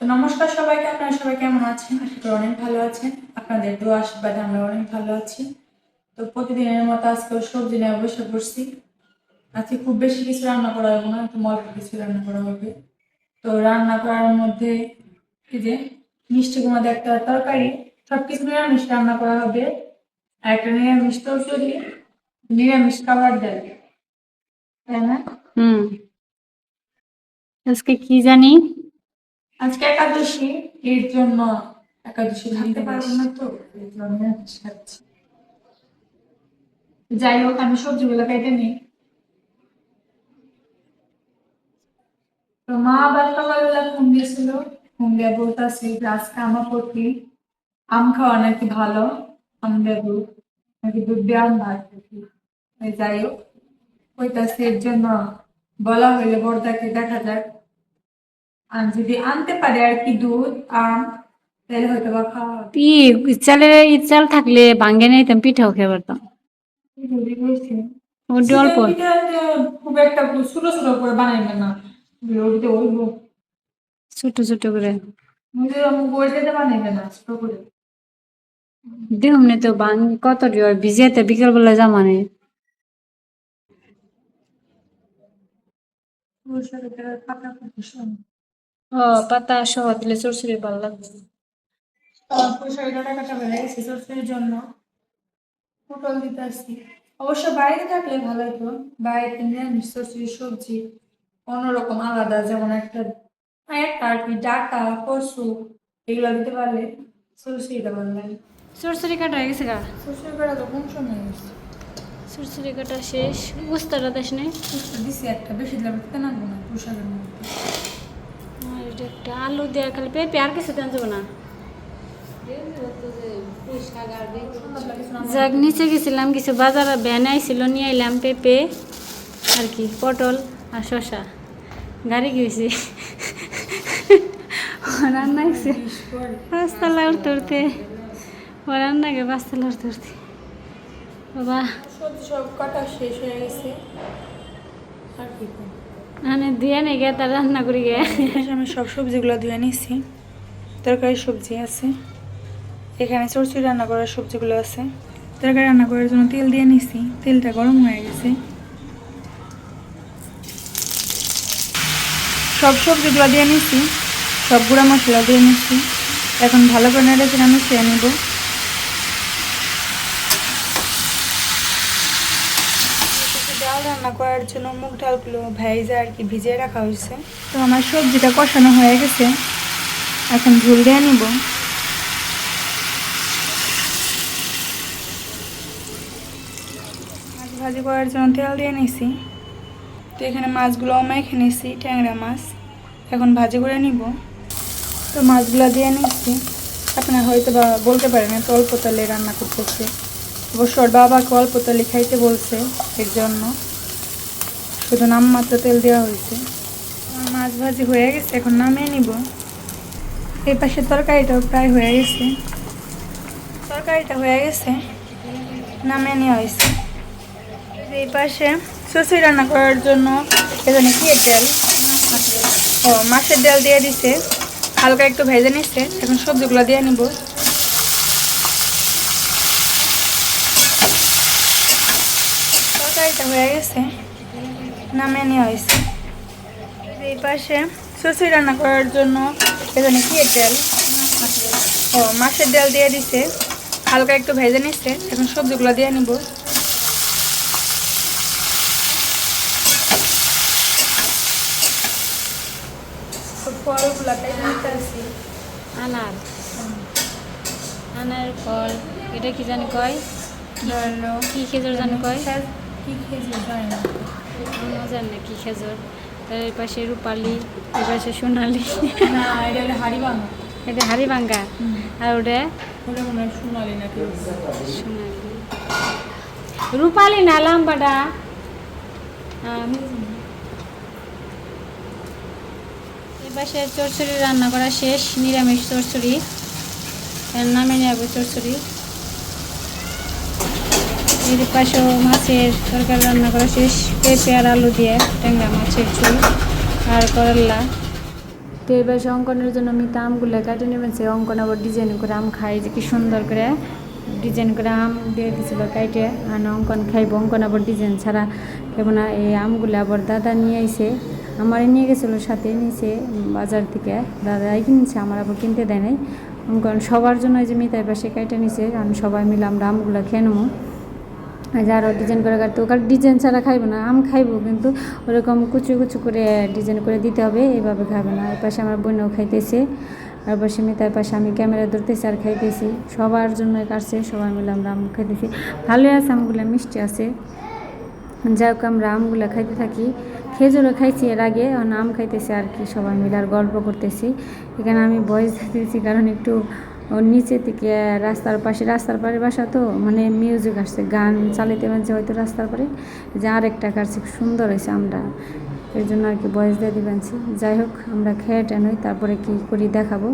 তো নমস্কার সবাইকে, আপনারা সবাই কেমন আছেন? আশা করি অনেক ভালো আছেন। আপনাদের দোয়া আশীর্বাদে আমরা অনেক ভালো আছি। তো প্রতিদিনের মতো আজকে সবজি নিয়ে বসে পড়ছি। আজকে খুব বেশি কিছু রান্না করা হবে না একটু অল্প কিছু রান্না করা হবে। তো রান্না করার মধ্যে এই যে, মিষ্টি কুমার একটা তরকারি সব কিছু নিরামিষ রান্না করা হবে। আর একটা নিরামিষ তো তরকারি, নিরামিষ খাবার দেয় তাই না? হুম। আজকে কি জানি? আজকে একাদশী এর জন্য একাদশী থাকতে পারব না তো এর জন্য খাচ্ছি। যাই হোক আমি সবজিগুলো কেটে নিই। তো মা আবার সকালবেলা ফোন দিয়েছিল। ফোন দিয়ে বলতেছে যে আজকে আমার প্রতি আম খাওয়া নাকি ভালো আম দেবো নাকি দুধ দিয়ে আম ভাত এই যাই হোক ওইটাছে এর জন্য বলা হইলে বড়দাকে দেখা যাক। আর যদি আনতে পারে আর কি দুধ আম তাহলে হয়তো বা খাওয়া থাকলে ভাঙ্গে নিতাম পিঠাও খেয়ে পারতাম। ওটি অল্প খুব একটা ছোট ছোট করে বানাইবে না। ওইটা ওইব। ছোট ছোট করে। ওইটাতে বানাইবে না ছোট করে। দেহমনে তো বাং কত বিকেল বেলা জামা নেই। সরষের তেলের পাতা ও পাতা সহ দিলে চরচড়ি ভালো লাগবে। ডাটা কাটা হয়ে গেছে সরষের জন্য পটল দিতে আসছি। অবশ্য বাইরে থাকলে ভালো হতো বাইরে নিরামিষ সরষের সবজি অন্যরকম আলাদা যেমন একটা একটা আর কি ডাটা কচু এগুলো দিতে পারলে সরষেটা ভালো লাগে। চরচড়ি কাটা হয়ে গেছে গা। সরষের বেড়া তো কম সময় গেছে? চরচড়ি কাটা শেষ উস্তাটা দেশ নেই। পুষ্পা দিছি একটা বেশি দিলাম না পোশাকের মধ্যে একটা আলু দেওয়া খালি পেঁপে আর কিছু দেন যাব না। যাক, নিচে গেছিলাম, কিছু বাজার ভ্যান আইছিল, নিয়ে আইলাম পেঁপে আর কি, পটল আর শশা গাড়ি গেছি রান্না গেছে পাঁচতলা উঠতে উঠতে। ও রান্না গে পাঁচতলা উঠতে উঠতে। বাবা। সব কাটা শেষ হয়ে গেছে। আর কি? মানে দিয়ে নেই গে তার রান্না করি গে। আমি সব সবজিগুলো ধুয়ে নিছি। তরকারি সবজি আছে। এখানে চরচুরি রান্না করার সবজিগুলো আছে। তরকারি রান্না করার জন্য তেল দিয়ে নিছি। তেলটা গরম হয়ে গেছে। সব সবজিগুলো দিয়ে নিছি। সব গুঁড়া মশলা দিয়ে নিছি। এখন ভালো করে নেড়ে চেড়ে আমি খেয়ে নিব ডাল রান্না করার জন্য মুগ ডালগুলো ভেজে আর কি ভিজিয়ে রাখা হয়েছে। তো আমার সবজিটা কষানো হয়ে গেছে। এখন ঝুল দিয়ে নিব। মাছ ভাজি করার জন্য তেল দিয়ে নিছি। তো এখানে মাছগুলো মেখে নিছি ট্যাংরা মাছ। এখন ভাজি করে নিব। তো মাছগুলো দিয়ে নিচ্ছি আপনারা হয়তো বা বলতে পারেন এত অল্প তেলে রান্না করতেছে। অবশ্য ওর বাবাকে অল্প তেলে খাইতে বলছে এর জন্য। শুধু নামমাত্র তেল দেওয়া হয়েছে। মাছ ভাজি হয়ে গেছে, এখন নামিয়ে নিব। এই পাশে তরকারিটাও প্রায় হয়ে গেছে। তরকারিটা হয়ে গেছে, নামিয়ে নেওয়া হয়েছে। এই পাশে সসি রান্না করার জন্য এখানে কি ডাল ও, মাছের ডাল দিয়ে দিছে। হালকা একটু ভেজে নিচ্ছে এখন সবজিগুলো দিয়ে নিব। তরকারিটা হয়ে গেছে। নামিয়ে নেওয়া হয়েছে। এই পাশে সসি রান্না করার জন্য এখানে কি ডাল? ও মাছের ডাল দিয়ে দিছে। হালকা একটু ভেজে নিচ্ছে এখন সবজিগুলো দিয়ে নিব। আনার। আনার ফল এটা কি জানি কয়? ধরলো কি খেজুর জানি কয়? কি খেয়েছি জানি জানি না কি খেজুর? তার এই পাশে রূপালি এই পাশে সোনালি। না এটা হাড়ি বাংলা এটা হাড়ি ভাঙ্গা আর ওটা? ওটা মনে হয় সোনালি নাকি? সোনালি। রূপালি না লাম্বাটা? এই পাশে চরচড়ি রান্না করা শেষ নিরামিষ চরচড়ি। এর নামে নেব চরচড়ি। এর পাশেও মাছের তরকারি রান্না করা শেষ, পেঁপে আর আলু দিয়ে ট্যাংরা মাছের ঝোল আর করলা। তো এবার অঙ্কনের জন্য আমি আমগুলো কাটে সে অঙ্কন আবার ডিজাইন করে আম খাই, যে কি সুন্দর করে ডিজাইন করে আম দিয়ে দিছিল কাইটে আর অঙ্কন খাইব, অঙ্কন আবার ডিজাইন ছাড়া খাইব না। এই আমগুলো আবার দাদা নিয়ে আইসে আমার নিয়ে গেছিল, সাথে নিয়েছে বাজার থেকে। দাদাই কিনছে আমার আবার কিনতে দেয় নাই। অঙ্কন সবার জন্য যে মিতাই পাশে কাইটে নিছে আমি সবাই মিলে আমরা আমগুলো খেয়ে নেব। যারা ডিজাইন করে কাটতে ওখানে ডিজাইন ছাড়া খাইবো না, আম খাইবো, কিন্তু ওরকম কুচু কুচু করে ডিজাইন করে দিতে হবে এইভাবে খাবে না। এই পাশে আমার বোনও খাইতেছে, আর পাশে মিতার পাশে আমি ক্যামেরা ধরতেছি আর খাইতেছি। সবার জন্য কাটছে, সবাই মিলে আমরা আম খাইতেছি। ভালোই আছে, আমগুলো মিষ্টি আছে। যাই হোক আমরা আমগুলো খাইতে থাকি। খেজুরও খাইছি এর আগে আম খাইতেছি আর কি, সবাই মিলে আর গল্প করতেছি। এখানে আমি বয়স দিতেছি কারণ একটু ওর নিচে থেকে রাস্তার পাশে, রাস্তার পাড়ে বাসা তো মানে মিউজিক আসছে, গান চালিতে মাঝে হয়তো রাস্তার পাড়ে যে আরেকটা খুব সুন্দর হয়েছে আমরা এর জন্য আর কি বয়স দিয়ে দিবেনছি যাই হোক, আমরা খেয়ে টেন হই তারপরে কি করি দেখাবো।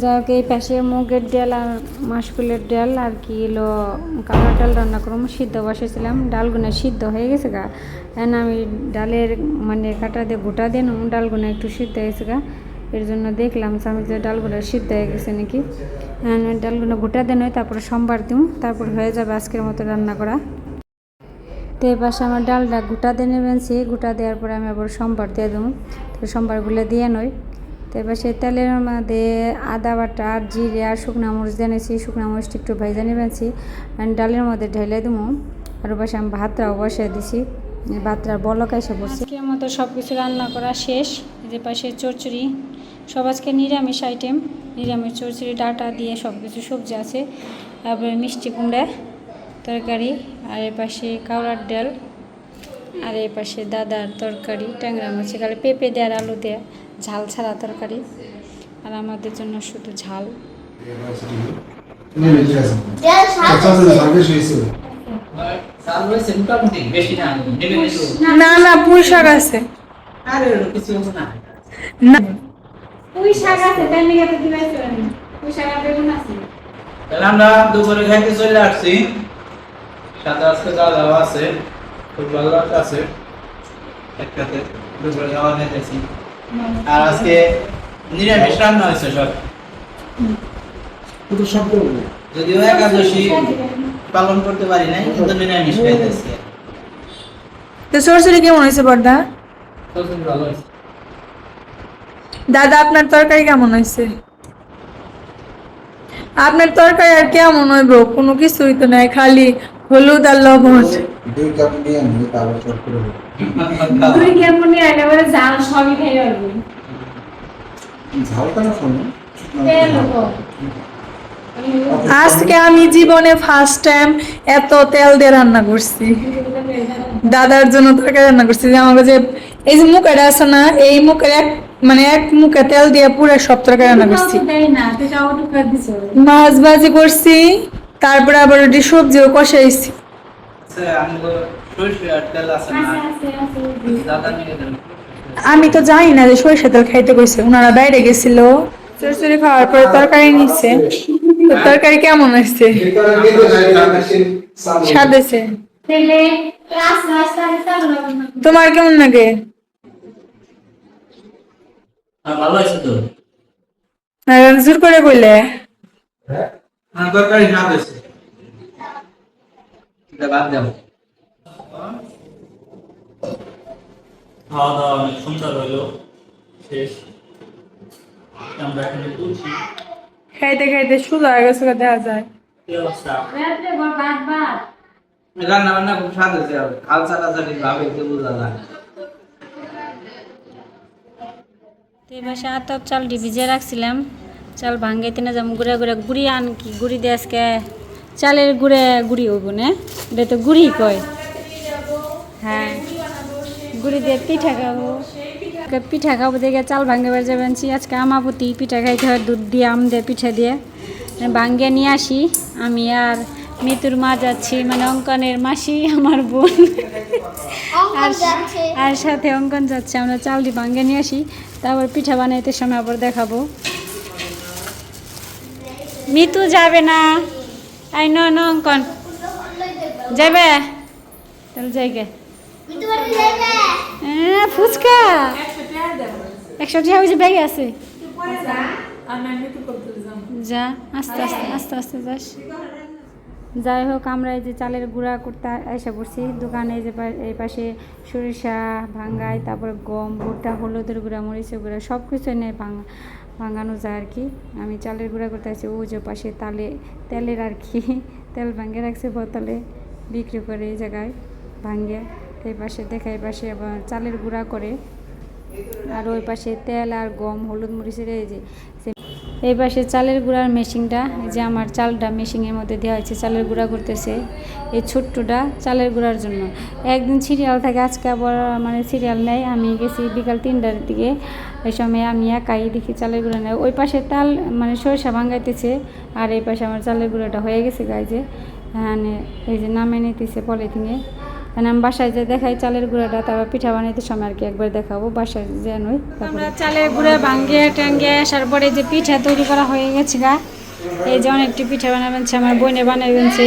যাই হোক, এই পাশে মুগের ডাল আর মাসকুলের ডাল আর কি এলো কালার ডাল রান্না করব। সিদ্ধ বসেছিলাম, ডালগুনা সিদ্ধ হয়ে গেছে গা। এখন আমি ডালের মানে কাটা দিয়ে গোটা দিয়ে ডালগুনা একটু সিদ্ধ হয়েছে গা। এর জন্য দেখলাম যে ডালগুলো সিদ্ধ হয়ে গেছে নাকি। এখন ডালগুলো গোটা দেন তারপরে সোমবার দিম, তারপর হয়ে যাবে আজকের মতো রান্না করা। তো এই পাশে আমার ডালটা গোটা দিয়ে নেবেন, সে গোটা দেওয়ার পরে আমি আবার সোমবার দিয়ে দেবো। তো সোমবারগুলো দিয়ে নই তো এবার তেলের মধ্যে আদা বাটা আর জিরে আর শুকনো মরিচ জানিয়েছি শুকনো মরিচটা একটু ভাইজা নেবেছি ডালের মধ্যে ঢেলে দেবো। আর পাশে আমি ভাতটাও বসিয়ে দিছি ভাতটা বলক এসে আজকের মতো সব কিছু রান্না করা শেষ। যে পাশে চচ্চড়ি সব আজকে নিরামিষ আইটেম নিরামিষ চচ্চড়ি ডাটা দিয়ে সব কিছু সবজি আছে। তারপরে মিষ্টি কুমড়া তরকারি আর এর পাশে কাউরার ডাল আর এই পাশে দাদার তরকারি ট্যাংরা মাছে কালে পেঁপে দেয় আর আলু দেয়া ঝাল ছাড়া তরকারি। আর আমাদের জন্য শুধু ঝাল। না না না পুঁই শাক আছে। আরে ওরকম কিছু হবে না। না। পুঁই শাক আছে তাই নিয়ে তো দিবাই পুঁই শাক আর বেগুন আছে। তাহলে আমরা দুপুরে খাইতে চলে আসছি। সাথে আজকে যা আছে খুব ভালো আছে। একসাথে দুপুরে যাওয়া খাইতেছি আর আজকে নিরামিষ রান্না হয়েছে সব। যদিও একাদশী পালন করতে পারি নাই কিন্তু নিরামিষ খাইতেছি তো সরষরি কেমন হয়েছে বর্দা ভালো হয়েছে। দাদা আপনার তরকারি কেমন হয়েছে? আপনার তরকারি আর কেমন হইব কোনো কিছুই তো নাই খালি হলুদ আর লবণ। আজকে আমি জীবনে ফার্স্ট টাইম এত তেল দিয়ে রান্না করছি। দাদার জন্য তরকারি রান্না করছি যে আমাকে যে এই যে মুখেটা আছে না এই মুখের এক মানে এক মুখে তেল দিয়ে পুরো সব তরকারি রান্না করছি। মাছ ভাজি করছি তারপরে আবার ওটি সবজিও কষাইছি আমি তো জানি না যে সরিষা তেল খাইতে কইছে ওনারা বাইরে গেছিল। চরচড়ি খাওয়ার পরে তরকারি নিচ্ছে তো তরকারি কেমন আসছে স্বাদ তোমার কেমন লাগে? ভালো আছে তো? আর জোর করে কইলে হ্যাঁ? তরকারি না হয়েছে এটা বাদ দেবো খাওয়া দাওয়া অনেক সুন্দর হলো। শেষ। আমরা এখানে তুলছি খাইতে খাইতে হয়ে গেছে দেখা যায়। রান্না বান্না খুব স্বাদ হয়েছে। খাল চালা চালি ভাবে বোঝা যায় তো এবার আতপ চাল ভিজে রাখছিলাম। চাল ভাঙ্গাইতে না যেমন গুড়ে গুড়ে গুড়ি আন কি, গুড়ি দিয়ে আজকে। চালের গুড়ে গুড়ি হইব না এটা তো গুড়ি কয়। হ্যাঁ গুড়ি দিয়ে পিঠা খাব। পিঠা খাব দেখে চাল ভাঙ্গাবার যাবেন আজকে আমাপতি পিঠা খাইতে হয়, দুধ দিয়ে, আম দিয়ে, পিঠা দিয়ে। ভাঙ্গে নিয়ে আসি, আমি আর মিতুর মা যাচ্ছি মানে অঙ্কনের মাসি আমার বোন। আর আর সাথে অঙ্কন যাচ্ছে আমরা চালটি ভাঙ্গে নিয়ে আসি তারপর পিঠা বানাইতে সময় আবার দেখাবো। মিতু যাবে না। আই ন ন অঙ্কন। যাবে? তাহলে যাই গে হ্যাঁ, ফুচকা। একশো টাকা ওই যে ব্যাগে আছে। যাম যা আস্তে আস্তে আস্তে আস্তে যাস। যাই হোক, আমরা এই যে চালের গুঁড়া করতে এসে পড়ছি। দোকানে যে এই পাশে সরিষা ভাঙ্গাই তারপরে গম, ভুট্টা, হলুদের গুঁড়া, মরিচের গুঁড়া সব কিছু এনে ভাঙা ভাঙানো যায় আর কি। আমি চালের গুঁড়া করতে আসছি ও যে পাশে তালে তেলের আর কি, তেল ভাঙ্গে রাখছে বোতলে, বিক্রি করে এই জায়গায় ভাঙ্গে। এই পাশে দেখা, এই পাশে আবার চালের গুঁড়া করে। আর ওই পাশে তেল আর গম, হলুদ, মরিচের এই যে এই পাশে চালের গুঁড়ার মেশিনটা যে আমার চালটা মেশিনের মধ্যে দেওয়া হয়েছে, চালের গুঁড়া করতেছে এই ছোট্টটা চালের গুঁড়ার জন্য। একদিন সিরিয়াল থাকে, আজকে আবার মানে সিরিয়াল নেয় আমি গেছি বিকাল তিনটার দিকে, এই সময় আমি একাই দেখি চালের গুঁড়া নেয় ওই পাশে তাল মানে সরিষা ভাঙাইতেছে, আর এই পাশে আমার চালের গুঁড়াটা হয়ে গেছে, গাইজে। হ্যাঁ এই যে নামে নিতেছে পলিথিনে। মানে আমি বাসায় যে দেখাই চালের গুঁড়াটা তারপর পিঠা বানাইতে সময় আর কি একবার দেখাবো, বাসায় যে নই আমরা চালের গুঁড়া ভাঙ্গিয়ে টাঙ্গিয়ে আসার পরে যে পিঠা তৈরি করা হয়ে গেছে গা, এই যে অনেকটি পিঠা বানাবেন আমার বোনে বানাই গেছে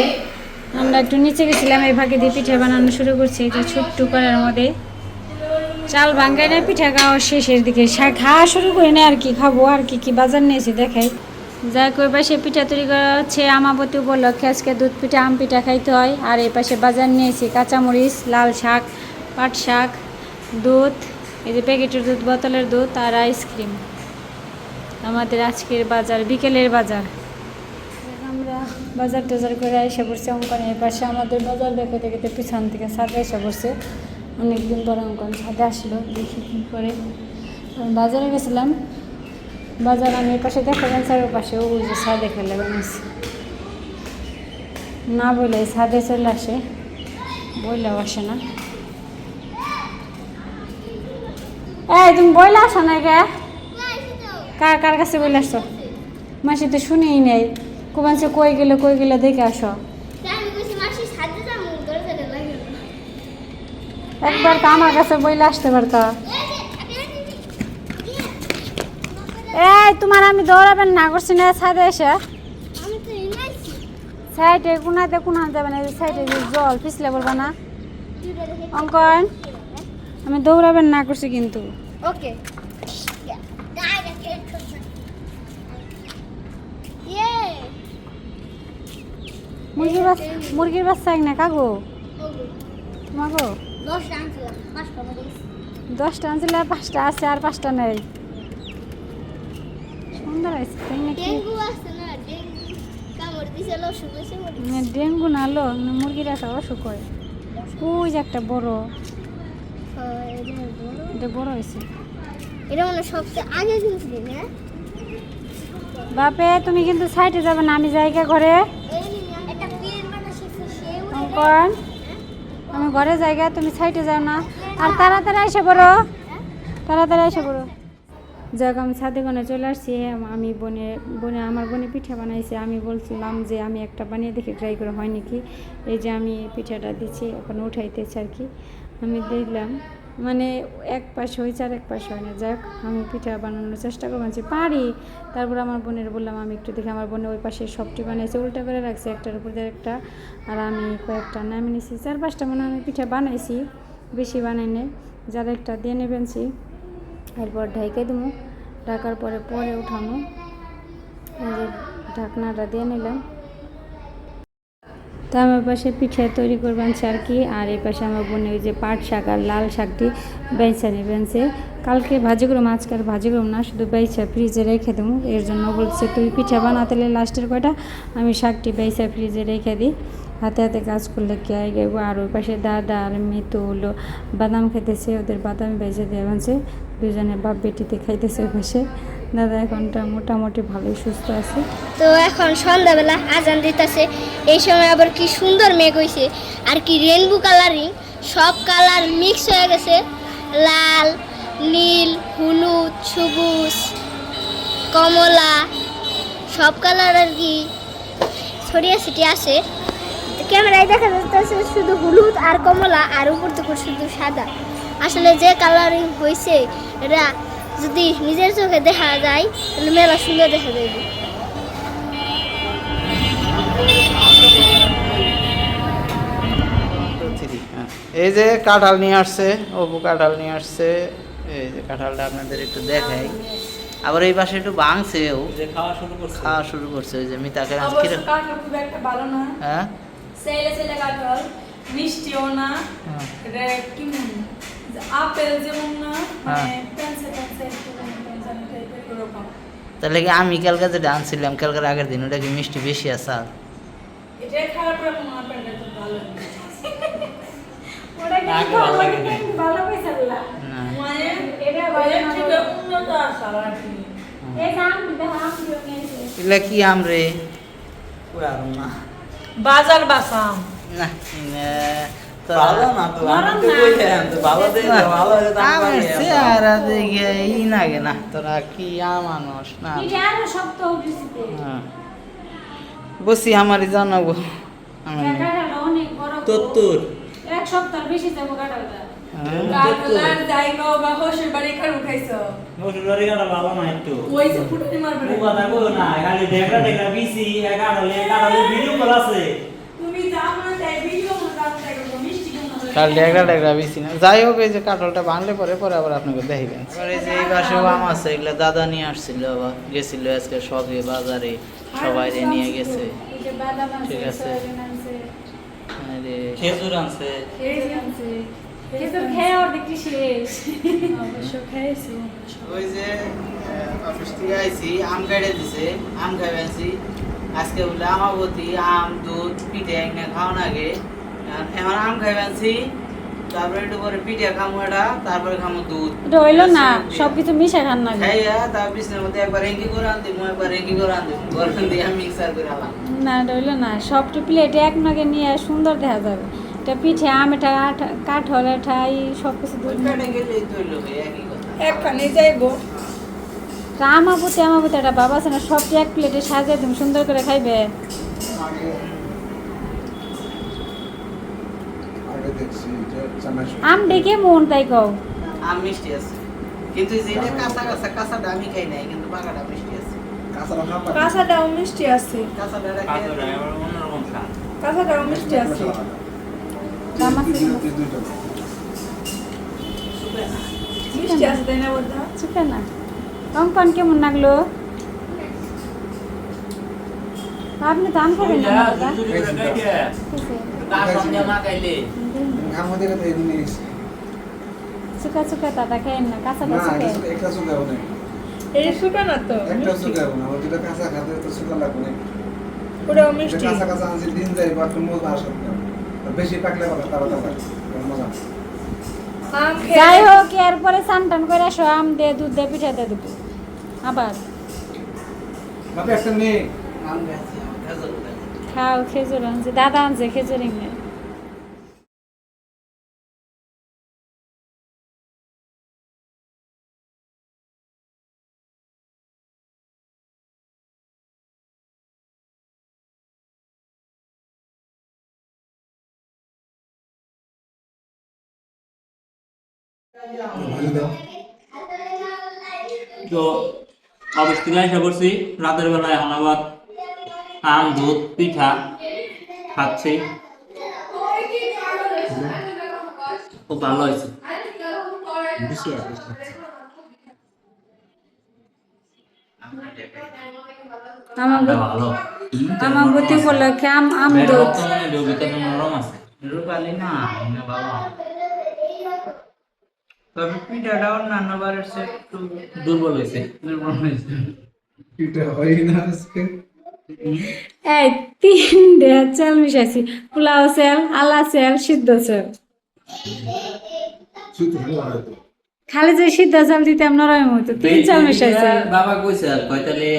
আমরা একটু নিচে গেছিলাম, এই ভাগে দিয়ে পিঠা বানানো শুরু করছি, এই যে ছোট্ট করার মধ্যে। চাল ভাঙ্গাই না পিঠা খাওয়া শেষের দিকে খাওয়া শুরু করি না আর কি, খাব আর কি কি বাজার নিয়েছি দেখাই। যাই করে পাশে পিঠা তৈরি করা হচ্ছে আমাবতী উপলক্ষে। আজকে দুধ পিঠা, আম পিঠা খাইতে হয়। আর এই পাশে বাজার নিয়েছি কাঁচামরিচ, লাল শাক, পাট শাক, দুধ, এই যে প্যাকেটের দুধ, বোতলের দুধ আর আইসক্রিম। আমাদের আজকের বাজার, বিকেলের বাজার। আমরা বাজার টাজার করে এসে পড়ছি অঙ্কনে এই পাশে। আমাদের বাজার দেখাতে দেখতে পিছন থেকে ছাদে এসে পড়ছে। অনেকদিন পরে অঙ্কন ছাদে আসলো, দেখি কী করে। বাজারে গেছিলাম। বাজার আমি পাশে দেখাবেন স্যার ওই পাশে? ওই যে ছাদে খেলে বানিয়েছি না বলে ছাদে চলে আসে, বইলেও আসে না। এই, তুমি বইলে আসো না কে কার কার কাছে বলে আসছো? মাসি তো শুনেই নেই। কোবান সে কই গেলে কই গেলে দেখে আসো। একবার তো আমার কাছে বইলে আসতে পারতো। এই তোমার আমি দৌড়াবেন না করছি না ছাদে এসে। সাইডে কোনাতে কোনা যাবে না সাইডে যে জল পিছলে বলবা না। অঙ্কন আমি দৌড়াবেন না করছি কিন্তু। ওকে। ইয়ে। মুরগির বাচ্চা মুরগির বাচ্চা না কাগো তোমাকে দশটা আনছিলাম দশটা আনছিলে পাঁচটা আছে আর পাঁচটা নেই। সুন্দর আছে নাকি? ডেঙ্গু না লো মুরগির একটা অসুখ হয়। ওই একটা বড়। এটা বড়। হয়েছে। এটা মনে সবচেয়ে আগে কিনছিলি না? বাপে তুমি কিন্তু সাইডে যাবে না আমি জায়গা ঘরে। অঙ্কন আমি ঘরে জায়গা তুমি সাইডে যাও না। আর তাড়াতাড়ি এসে পড়ো। তাড়াতাড়ি এসে পড়ো। যাক, আমি ছাদে কোনে চলে আসছি। আমি বনে বনে, আমার বনে পিঠা বানাইছে। আমি বলছিলাম যে আমি একটা বানিয়ে দেখি ট্রাই করে হয় নাকি? এই যে আমি পিঠাটা দিচ্ছি, এখন উঠাইতেছি আর কি। আমি দেখলাম মানে এক পাশে হয়েছে আর এক পাশে হয় না। যাক, আমি পিঠা বানানোর চেষ্টা করব যে পারি। তারপর আমার বোনের বললাম, আমি একটু দেখি, আমার বোনে ওই পাশে সবটি বানিয়েছে, উল্টা করে রাখছে, একটার উপর একটা আর আমি কয়েকটা নামিয়ে নিয়েছি চার পাঁচটা মনে আমি পিঠা বানাইছি, বেশি বানাই নাই। যারা একটা দিয়ে নেবেনছি এরপর ঢেকে দেবো ঢাকার পরে পরে উঠানো। ঢাকনাটা দিয়ে নিলাম। তা আমার পাশে পিঠা তৈরি করবেন আর কি আর এই পাশে আমার বোনে ওই যে পাট শাক আর লাল শাকটি বেঁচা নেবেনছে কালকে ভাজি করুম আজকাল ভাজি করুম না, শুধু বেঁচা ফ্রিজে রেখে দেবো। এর জন্য বলছে, তুই পিঠা বানাতে লাস্টের কয়টা? আমি শাকটি বেঁচা ফ্রিজে রেখে দিই। হাতে হাতে কাজ করলে কে আগে আর ওই পাশে দাদা আর মিতু হলো। বাদাম খেতেছে ওদের বাদাম বেজে দেওয়া হয়েছে দুজনে বাপ বেটিতে খাইতেছে ওই পাশে। দাদা এখনটা মোটামুটি ভালোই সুস্থ আছে। তো এখন সন্ধ্যাবেলা আজান দিতেছে। এই সময় আবার কি সুন্দর মেঘ হইছে। আর কি রেনবো কালারিং সব কালার মিক্স হয়ে গেছে। লাল, নীল, হলুদ, সবুজ, কমলা, সব কালার আর কি ছড়িয়ে ছিটিয়ে আছে। ক্যামেরায় দেখা যাচ্ছে শুধু হলুদ আর কমলা আর উপর থেকে শুধু সাদা। আসলে যে কালারিং হয়েছে এটা যদি নিজের চোখে দেখা যায় তাহলে মেলা সুন্দর দেখা যাবে। এই যে কাঁঠাল নিয়ে আসছে অপু কাঁঠাল নিয়ে আসছে। এই যে কাঁঠালটা আপনাদের একটু দেখাই। আবার এই পাশে একটু ভাঙছেও ও। খাওয়া শুরু করছে। খাওয়া শুরু করছে ওই যে মিতাকে হ্যাঁ? সেলে সেলে কাঁঠাল মিষ্টিও না হ্যাঁ। যে আপেল যেমন না মানে হ্যাঁ। ওরকম তাহলে কি আমি কালকে যেটা আনছিলাম কালকের আগের দিন ওটা কি মিষ্টি বেশি আছে আর? এটা খাওয়ার পর ভালো ওটা ভালো লাগে ভালো। মানে এটা ভালো এর না থেকে ভালো। উন্নত আশা আর কি এই আম দিতে আম দিও নিয়েছে। এগুলা কি আম রে পুরা আম না বাজার বাসাম না ভালো না তো আমি তো না। কইলাম তো ভালো দেই ভালো হলে তো আমি আমের পারি আমরা। চেহারা দেখে ই লাগে না তোরা কি মানুষ না। হ্যাঁ। বসি আমারই জানাব গো। তোত্তর এক সপ্তাহ বেশি যাব কাঁঠালটা। হ্যাঁ। কাকলার জায়গা বা হোসের বাড়ি কার উঠাইছো? মসুর কাটা ভালো না একটু। ওই ফুটানি মারবে। ও কথা কই না খালি দেখরা দেখরা বিসি কাটালে কাটালে ভিডিও কল আছে। তুমি যাও না তাই ভিডিও মনে রাখতে মিষ্টি কাল ডেগরা ডেগরা বেশি না। যাই হোক এই যে কাঁঠালটা ভাঙলে পরে পরে আবার আপনাকে দেখাবেন এই যে এই পাশেও আম আছে এগুলো দাদা নিয়ে আসছিল আবার গেছিল আজকে সবে বাজারে সবাই নিয়ে গেছে। ঠিক আছে। খেজুর আনছে। খেজুর আছে। খেজুর খেয়ে অর্ধেকটি শেষ। অবশ্য খাইছি ওই যে অফিস থেকে আইছি আম কেটে দিছে আম খাইছি আজকে বলে আমাবতী আম দুধ পিঠে এনে খাওয়ান আগে। এখন- আম খাইবাছি তারপরে একটু পরে পিঠে খামো এটা তারপরে খামো দুধ। এটা হইল না সবকিছু মিশা খান না খাইয়া তার বিছনের মধ্যে একবার রেঙ্কি করে আনতে মু একবার রেঙ্কি করে আনতে গরম দিয়ে মিক্সার করে আলাম না এটা হইল না সবটি প্লেটে এক নাগে নিয়ে সুন্দর দেখা যাবে। এটা পিঠে আম এটা কাঠল এটা এই সব কিছু একখানে যাইবো। আমাবতী বাবা আছে না সবটি এক প্লেটে সাজিয়ে তুমি সুন্দর করে খাইবে। আম ডেকে মন তাই কও। আম মিষ্টি আছে। কিন্তু যেটা কাঁচা কাঁচা কাঁচাটা আমি খাই নাই কিন্তু পাকাটা মিষ্টি আছে। কাঁচাটাও মিষ্টি আছে। কাঁচাটা অন্যরকম স্বাদ। কাঁচাটাও মিষ্টি আছে। তাই না বলতে চুপে না অঙ্কন কেমন লাগল আপনি দাম খাবেন না তো চুকা দাদা খেয়েন না কাঁচাটা না এটা একটা শুকাবো না এই শুকা না তো একটা শুকাবো না ওই যেটা কাঁচা খাতে তো শুকা লাগবে না ওটাও মিষ্টি কাঁচা কাঁচা আনছি দিন যাই বা মজা না। বেশি পাকলে ভালো তারা তারা মজা যাই হোক এরপরে চান টান করে আসো আম দে দুধ দে পিঠা দে দেবো। আবার। খাও খেজুর আনছে দাদা আনছে খেজুর এনে তো অফিস থেকে এসে পড়ছি রাতের বেলায় এখন আম দুধ পিঠা খাচ্ছি। খুব ভালো হয়েছে। আছে আমার গতি উপলক্ষে আম দুধ। রূপালি না না বাবা। তবে পিঠাটা অন্যান্য বারের চেয়ে একটু দুর্বল হয়েছে। দুর্বল হয়েছে। এটা হয় না আজকে। এই তিন চাল মিশাইছি। পোলাও চাল আলা চাল সিদ্ধ চাল। খালি যে সিদ্ধ চাল দিতাম নরম হতো তিন চাল মিশাইছি। বাবা কইছে আর কয় তাহলে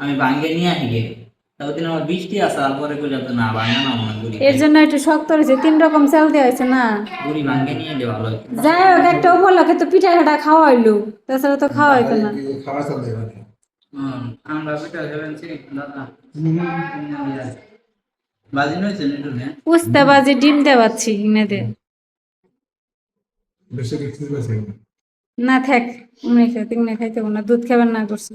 আমি ভাঙ্গে নিয়ে আসি মনে এর জন্য একটু শক্ত রয়েছে তিন রকম চাল দেওয়া হয়েছে না। যাই হোক একটা উপলক্ষে তো পিঠা খাটা খাওয়া হইল তাছাড়া তো খাওয়া হইতো না। বাজি ডিম দেওয়াচ্ছি ইনাদের না। থাক উনি খাইতে না দুধ খাবেন না করছি।